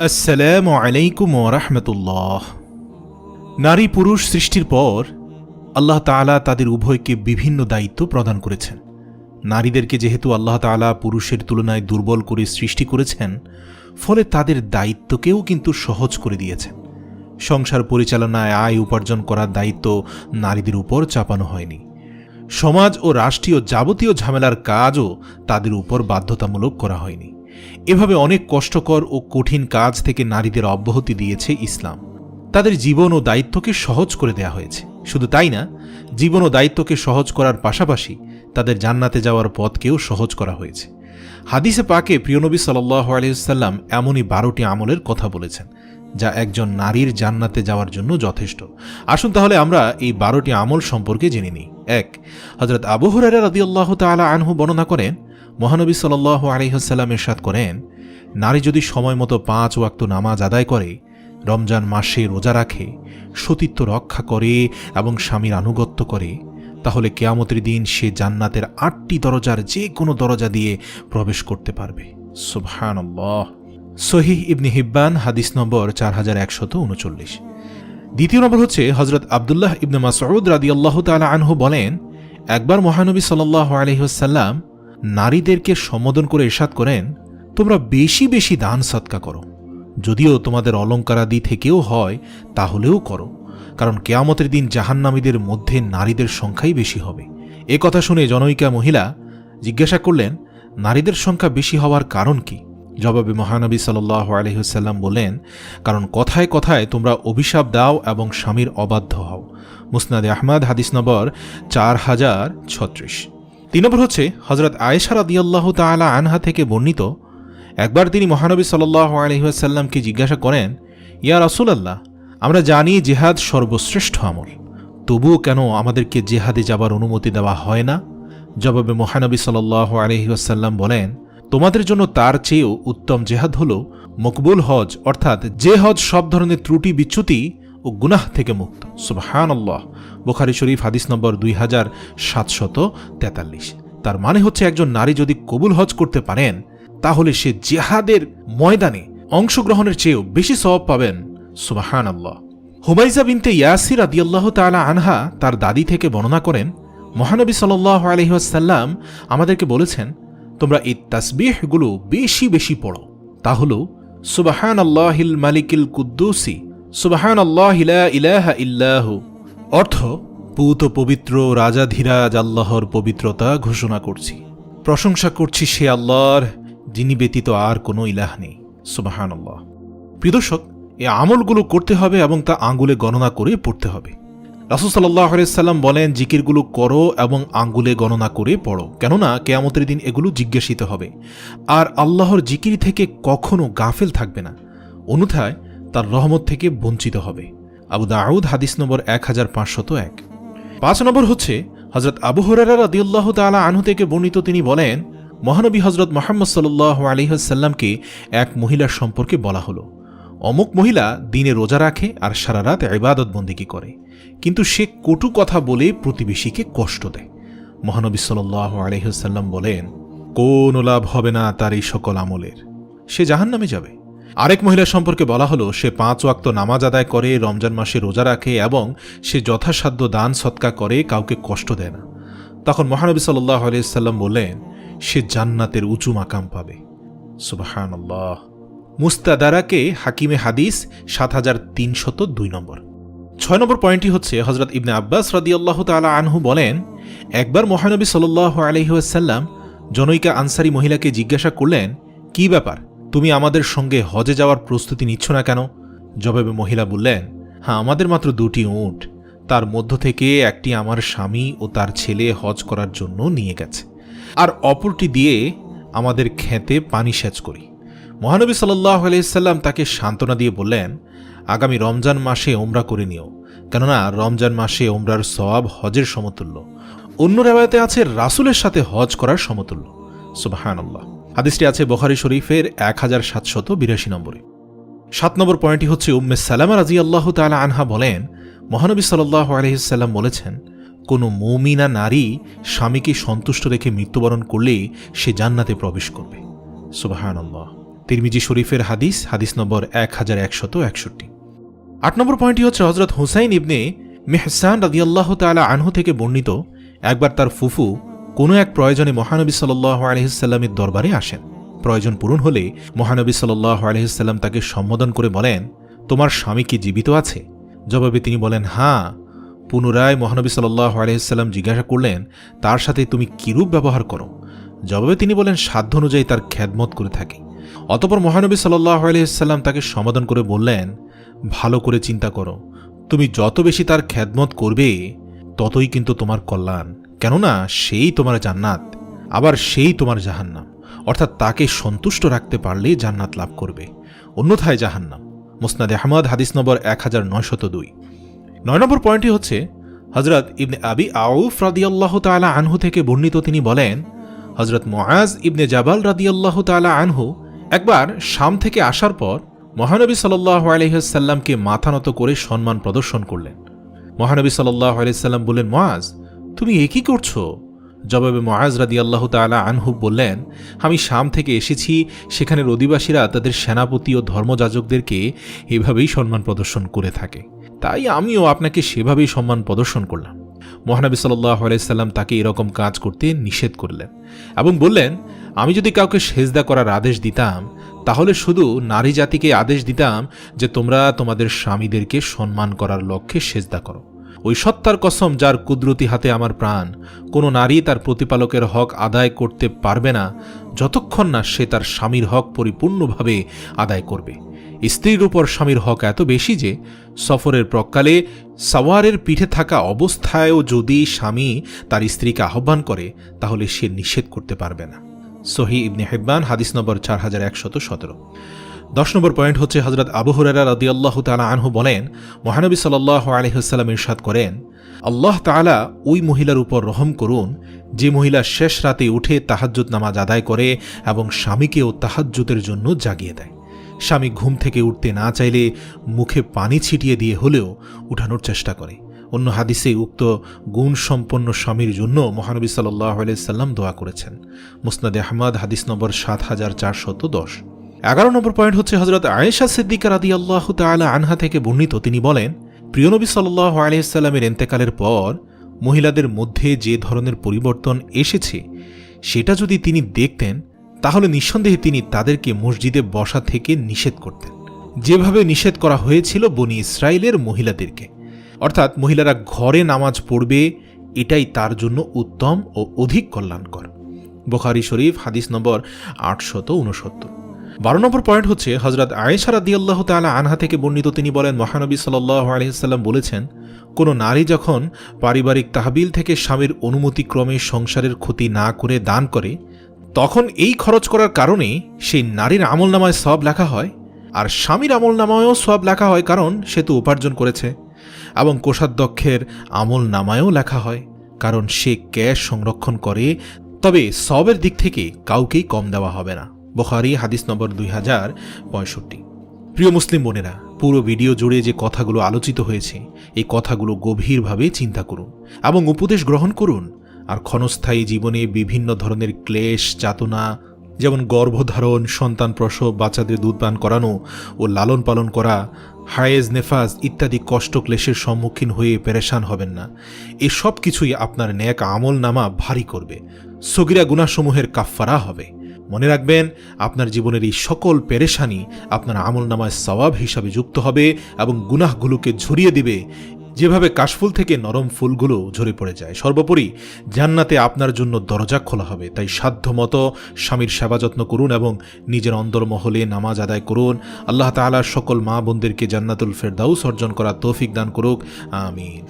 আসসালামু আলাইকুম রাহমাতুল্লাহ। নারী পুরুষ সৃষ্টির পর আল্লাহ তাআলা তাদের উভয়কে বিভিন্ন দায়িত্ব প্রদান করেছেন। নারীদেরকে যেহেতু আল্লাহ তাআলা পুরুষের তুলনায় দুর্বল করে সৃষ্টি করেছেন, ফলে তাদের দায়িত্বকেও কিন্তু সহজ করে দিয়েছেন। সংসার পরিচালনায় আয় উপার্জন করার দায়িত্ব নারীদের উপর চাপানো হয়নি। সমাজ ও রাষ্ট্রীয় যাবতীয় ঝামেলার কাজও তাদের উপর বাধ্যতামূলক করা হয়নি। এভাবে অনেক কষ্টকর ও কঠিন কাজ থেকে নারীদের অব্যাহতি দিয়েছে ইসলাম। তাদের জীবন ও দায়িত্বকে সহজ করে দেয়া হয়েছে। শুধু তাই না, জীবন ও দায়িত্বকে সহজ করার পাশাপাশি তাদের জান্নাতে যাওয়ার পথকেও সহজ করা হয়েছে। হাদিসে পাকে প্রিয়নবী সাল্লাহ আলহিসাল্লাম এমনই বারোটি আমলের কথা বলেছেন, যা একজন নারীর জান্নাতে যাওয়ার জন্য যথেষ্ট। আসুন তাহলে আমরা এই বারোটি আমল সম্পর্কে জেনে নিই। এক। হজরত আবু হুরারা রাদিয়াল্লাহু তাআলা আনহু বর্ণনা করেন, মহানবী সাল্লাল্লাহু আলাইহি ওয়াসাল্লাম ইরশাদ করেন, নারী যদি সময় মতো পাঁচ ওয়াক্ত নামাজ আদায় করে, রমজান মাসে রোজা রাখে, সতীত্ব রক্ষা করে এবং স্বামীর আনুগত্য করে, তাহলে কেয়ামতের দিন সে জান্নাতের আটটি দরজার যে কোনো দরজা দিয়ে প্রবেশ করতে পারবে। সুবহানাল্লাহ। সহিহ ইবনি হিব্বান, হাদিস নম্বর চার হাজার একশত উনচল্লিশ। দ্বিতীয় নম্বর হচ্ছে হজরত আবদুল্লাহ ইবনে মাসউদ রাদিয়াল্লাহ তাআলা আনহু বলেন, একবার মহানবী সাল্লাল্লাহু আলাইহি ওয়াসাল্লাম নারীদেরকে সম্বোধন করে ইরশাদ করেন, তোমরা বেশি বেশি দান সৎকা করো। যদিও তোমাদের অলঙ্কারাদি থেকেও হয়, তাহলেও করো। কারণ কেয়ামতের দিন জাহান্নামীদের মধ্যে নারীদের সংখ্যাই বেশি হবে। এ কথা শুনে জনৈকা মহিলা জিজ্ঞাসা করলেন, নারীদের সংখ্যা বেশি হওয়ার কারণ কি? জবাবে মহানবী সাল্লাহ আলহিহসাল্লাম বলেন কারণ কথায় কথায় তোমরা অভিশাপ দাও এবং স্বামীর অবাধ্য হও। মুসনাদে আহমদ, হাদিস নম্বর চার হাজার ছত্রিশ। তিন নম্বর হচ্ছে হজরত আয়েশা রাদিয়াল্লাহ তাআলা আনহা থেকে বর্ণিত, একবার তিনি মহানবী সাল্লাহ আলহিহাসাল্লামকে জিজ্ঞাসা করেন, ইয়া রাসূলাল্লাহ, আমরা জানি জেহাদ সর্বশ্রেষ্ঠ আমল, তবুও কেন আমাদেরকে জেহাদে যাবার অনুমতি দেওয়া হয় না? জবাবে মহানবী সাল্লাহ আলহিহাসাল্লাম বলেন তোমাদের জন্য তার চেয়েও উত্তম জেহাদ হল মকবুল হজ, অর্থাৎ যে হজ সব ধরনের ত্রুটি, বিচ্যুতি ও গুনাহ থেকে মুক্ত। সুবহান আল্লাহ বোখারি শরীফ, হাদিস নম্বর দুই হাজার সাতশত তেতাল্লিশ। তার মানে হচ্ছে একজন নারী যদি কবুল হজ করতে পারেন, তাহলে সে জেহাদের ময়দানে অংশগ্রহণের চেয়েও বেশি সওয়াব পাবেন। সুবাহান আল্লাহ হুমাইজা বিনতে ইয়াসির আদিয়াল্লাহ তালা আনহা তার দাদি থেকে বর্ণনা করেন, মহানবী সাল্লাহ আলহিহাসাল্লাম আমাদেরকে বলেছেন তোমরা এই তাসবিহগুলো বেশি বেশি পড়ো। তা হল সুবাহান আল্লাহিল মালিকিল কুদ্দুসি সুবাহান আল্লাহ ইলাহা ইল্লাহু। অর্থ, পুত পবিত্র রাজাধীরাজ আল্লাহর পবিত্রতা ঘোষণা করছি। প্রশংসা করছি সে আল্লাহর, যিনি ব্যতীত আর কোনো ইলাহ নেই। সুবাহান আল্লাহ প্রিয়দর্শক এ আমলগুলো করতে হবে এবং তা আঙ্গুলে গণনা করে পড়তে হবে। রাসুসাল্লাহ সাল্লাম বলেন, জিকিরগুলো করো এবং আঙ্গুলে গণনা করে পড়ো। কেননা কেয়ামতের দিন এগুলো জিজ্ঞাসিত হবে। আর আল্লাহর জিকির থেকে কখনো গাফেল থাকবে না। অন্যথায় তার রহমত থেকে বঞ্চিত হবে। আবু দাউদ, হাদিস নম্বর এক হাজার পাঁচশত এক। পাঁচ নম্বর হচ্ছে হজরত আবু হরারা রাদিউল্লাহ তালা আনহু থেকে বর্ণিত তিনি বলেন, মহানবী হজরত মোহাম্মদ সাল্লাহ আলিহাসাল্লামকে এক মহিলার সম্পর্কে বলা হলো। অমুক মহিলা দিনে রোজা রাখে আর সারা রাত ইবাদত বন্দিকি করে। কিন্তু সে কটু কথা বলে প্রতিবেশীকে কষ্ট দেয়। মহানবী সাল্লাহ আলহিহাল্লাম বলেন, কোন লাভ হবে না তার এই সকল আমলের? সে জাহান নামে যাবে। আরেক মহিলা সম্পর্কে বলা হলো, সে পাঁচ ওয়াক্ত নামাজ আদায় করে, রমজান মাসে রোজা রাখে এবং সে যথাসাধ্য দান, সৎকা করে, কাউকে কষ্ট দেয় না। তখন মহানবী সাল্লাহ আলিয়াল্লাম বললেন, সে জান্নাতের উঁচু মাকাম পাবে। সুবাহান আল্লাহ মুস্তাদারাকে হাকিমে হাদিস, সাত হাজার তিনশত দুই নম্বর। ছয় নম্বর পয়েন্টটি হচ্ছে হজরত ইবনে আব্বাস রদিয়াল্লাহ তালা আনহু বলেন, একবার মহানবী সাল্লাহ আলহিহাসাল্লাম জনৈকা আনসারি মহিলাকে জিজ্ঞাসা করলেন, কি ব্যাপার? তুমি আমাদের সঙ্গে হজে যাওয়ার প্রস্তুতি নিচ্ছ না কেন? জবাবে মহিলা বললেন হ্যাঁ আমাদের মাত্র দুটি উঁট। তার মধ্য থেকে একটি আমার স্বামী ও তার ছেলে হজ করার জন্য নিয়ে গেছে। আর অপরটি দিয়ে আমাদের খেতে পানি সেচ করি। মহানবী সাল্লাহ আলাইসাল্লাম তাকে সান্ত্বনা দিয়ে বললেন, আগামী রমজান মাসে ওমরা করে নিও। কেননা রমজান মাসে ওমরার সওয়াব হজের সমতুল্য। অন্য রেবায়তে আছে রাসুলের সাথে হজ করার সমতুল্য। সুবাহান্লাহ হাদিসটি আছে বখারি শরীফের এক হাজার সাতশত বিরাশি নম্বরে। সাত নম্বর পয়েন্টটি হচ্ছে, উম্মে সালামা রাজি আল্লাহ তালা আনহা বলেন, মহানবী সাল্লাহ আলহিসাল্লাম বলেছেন, কোনো মৌমিনা নারী স্বামীকে সন্তুষ্ট রেখে মৃত্যুবরণ করলে সে জান্নাতে প্রবেশ করবে। সুবাহান আল্লাহ তিরমিজি শরীফের হাদিস হাদিস নম্বর এক হাজার একশত একষট্টি। আট নম্বর পয়েন্টটি হচ্ছে হজরত হুসাইন ইবনে মেহসান রাদিয়াল্লাহ তালা আনহু থেকে বর্ণিত, একবার তার ফুফু কোনো এক প্রয়োজনে মহানবী সাল্লাহ আলহিসাল্লামের দরবারে আসেন। প্রয়োজন পূরণ হলে মহানবী সাল্লাহ আলহিসাল্লাম তাকে সম্বোধন করে বলেন, তোমার স্বামী কি জীবিত আছে? জবাবে তিনি বলেন হ্যাঁ। পুনরায় মহানবী সাল্লাহ আলহিসাল্লাম জিজ্ঞাসা করলেন, তার সাথে তুমি কিরূপ ব্যবহার করো? জবাবে তিনি বলেন, সাধ্য অনুযায়ী তার খ্যাদমত করে থাকি। অতপর মহানবী সাল্লাহ আলহিসাল্লাম তাকে সমাধান করে বললেন, ভালো করে চিন্তা করো। তুমি যত বেশি তার খ্যাদমত করবে, ততই কিন্তু তোমার কল্যাণ। কেননা সেই তোমার জান্নাত, আবার সেই তোমার জাহান্নাম। অর্থাৎ তাকে সন্তুষ্ট রাখতে পারলে জান্নাত লাভ করবে। অন্যথায় জাহান্নাম। মুসনাদ আহমদ, হাদিস নম্বর এক হাজার নয়শত দুই। নয় নম্বর পয়েন্টটি হচ্ছে হজরত ইবনে আবি আউফ রাদিয়াল্লাহ তালা আনহু থেকে বর্ণিত তিনি বলেন হজরত মোয়াজ ইবনে জাবাল রাদিয়াল্লাহ তালা আনহু একবার শাম থেকে আসার পর মহানবী সাল্লাহ আলহিহাল্লামকে মাথা নত করে সম্মান প্রদর্শন করলেন। মহানবী সাল্লাহ আলাইসাল্লাম বললেন মোয়াজ তুমি এ কি করছ? জবাবে মহাজ রাদি আল্লাহ তালা আনহু বললেন, আমি শাম থেকে এসেছি, সেখানের অধিবাসীরা তাদের সেনাপতি ও ধর্মযাজকদেরকে এভাবেই সম্মান প্রদর্শন করে থাকে। তাই আমিও আপনাকে সেভাবেই সম্মান প্রদর্শন করলাম। মহানবী সাল্লাহ আলাইসাল্লাম তাকে এরকম কাজ করতে নিষেধ করলেন এবং বললেন আমি যদি কাউকে সেজদা করার আদেশ দিতাম, তাহলে শুধু নারী জাতিকে আদেশ দিতাম যে তোমরা তোমাদের স্বামীদেরকে সম্মান করার লক্ষ্যে সেজদা করো। ওই সত্তার কসম যার কুদরতি হাতে আমার প্রাণ, কোনো নারী তার প্রতিপালকের হক আদায় করতে পারবে না যতক্ষণ না সে তার স্বামীর হক পরিপূর্ণভাবে আদায় করবে। স্ত্রীর উপর স্বামীর হক এত বেশি যে সফরের প্রকালে সাওয়ারের পিঠে থাকা অবস্থায়ও যদি স্বামী তার স্ত্রীকে আহ্বান করে, তাহলে সে নিষেধ করতে পারবে না। সহি ইবনে হেব্বান, হাদিস নম্বর চার হাজার একশত সতেরো। দশ নম্বর পয়েন্ট হচ্ছে হজরত আবু রদি আল্লাহ তালা আনহু বলেন, মহানবী সাল্লাহ আলহিহাল্লাম ইরশাদ করেন, আল্লাহ তালা ওই মহিলার উপর রহম করুন, যে মহিলা শেষ রাতে উঠে তাহাজ্জুদ নামাজ আদায় করে এবং স্বামীকেও তাহাজ্জুদের জন্য জাগিয়ে দেয়। স্বামী ঘুম থেকে উঠতে না চাইলে মুখে পানি ছিটিয়ে দিয়ে হলেও উঠানোর চেষ্টা করে। অন্য হাদিসে উক্ত গুণ সম্পন্ন স্বামীর জন্য মহানবী সাল্লাহ আলাইসাল্লাম দোয়া করেছেন। মুসনাদ আহমদ, হাদিস নম্বর সাত হাজার চারশত দশ। এগারো নম্বর পয়েন্ট হচ্ছে হজরত আয়েশা সিদ্দিকা রাদি আল্লাহ তালা আনহা থেকে বর্ণিত। তিনি বলেন প্রিয়নবী সাল্লাহ আলিয়াল্লামের এন্তেকালের পর মহিলাদের মধ্যে যে ধরনের পরিবর্তন এসেছে, সেটা যদি তিনি দেখতেন, তাহলে নিঃসন্দেহে তিনি তাদেরকে মসজিদে বসা থেকে নিষেধ করতেন। যেভাবে নিষেধ করা হয়েছিল বনি ইসরায়েলের মহিলাদেরকে। অর্থাৎ মহিলারা ঘরে নামাজ পড়বে, এটাই তার জন্য উত্তম ও অধিক কল্যাণকর। বোখারি শরীফ, হাদিস নম্বর আটশত উনসত্তর বারো নম্বর পয়েন্ট হচ্ছে হজরত আয়েশা রাদি আল্লাহ তালা আনহা থেকে বর্ণিত তিনি বলেন, মহানবী সাল্লাহ আলহিসাল্লাম বলেছেন, কোনো নারী যখন পারিবারিক তাহবিল থেকে স্বামীর অনুমতিক্রমে সংসারের ক্ষতি না করে দান করে, তখন এই খরচ করার কারণে সেই নারীর আমল নামায় সব লেখা হয়, আর স্বামীর আমল নামায়ও সব লেখা হয় কারণ সে তো উপার্জন করেছে। এবং কোষাধ্যক্ষের আমল নামায়ও লেখা হয়, কারণ সে ক্যাশ সংরক্ষণ করে, তবে সবের দিক থেকে কাউকেই কম দেওয়া হবে না। বখারি, হাদিস নম্বর দুই হাজার পঁয়ষট্টি। প্রিয় মুসলিম বোনেরা, পুরো ভিডিও জুড়ে যে কথাগুলো আলোচিত হয়েছে, এই কথাগুলো গভীরভাবে চিন্তা করুন এবং উপদেশ গ্রহণ করুন। আর ক্ষণস্থায়ী জীবনে বিভিন্ন ধরনের ক্লেশ যাতনা যেমন গর্ভধারণ সন্তান প্রসব বাচ্চাদের দুধ পান করানো ও লালন পালন করা, হায়েজ, নেফাজ ইত্যাদি কষ্ট ক্লেশের সম্মুখীন হয়ে পেরেশান হবেন না। এসব কিছুই আপনার ন্যাক আমল নামা ভারী করবে। সগিরা গুণাসমূহের কাফফারা হবে। মনে রাখবেন, আপনার জীবনের এই সকল পেরেশানি আপনার আমল নামায় সওয়াব হিসাবে যুক্ত হবে এবং গুনাহগুলোকে ঝরিয়ে দিবে যেভাবে কাশফুল থেকে নরম ফুলগুলো ঝরে পড়ে যায়, সর্বোপরি জান্নাতে আপনার জন্য দরজা খোলা হবে। তাই সাধ্য মতো স্বামীর সেবা যত্ন করুন এবং নিজের অন্দরমহলে নামাজ আদায় করুন। আল্লাহ তালার সকল মা বোনদেরকে জান্নাতুল ফেরদাউস অর্জন করা তৌফিক দান করুক। আমিন।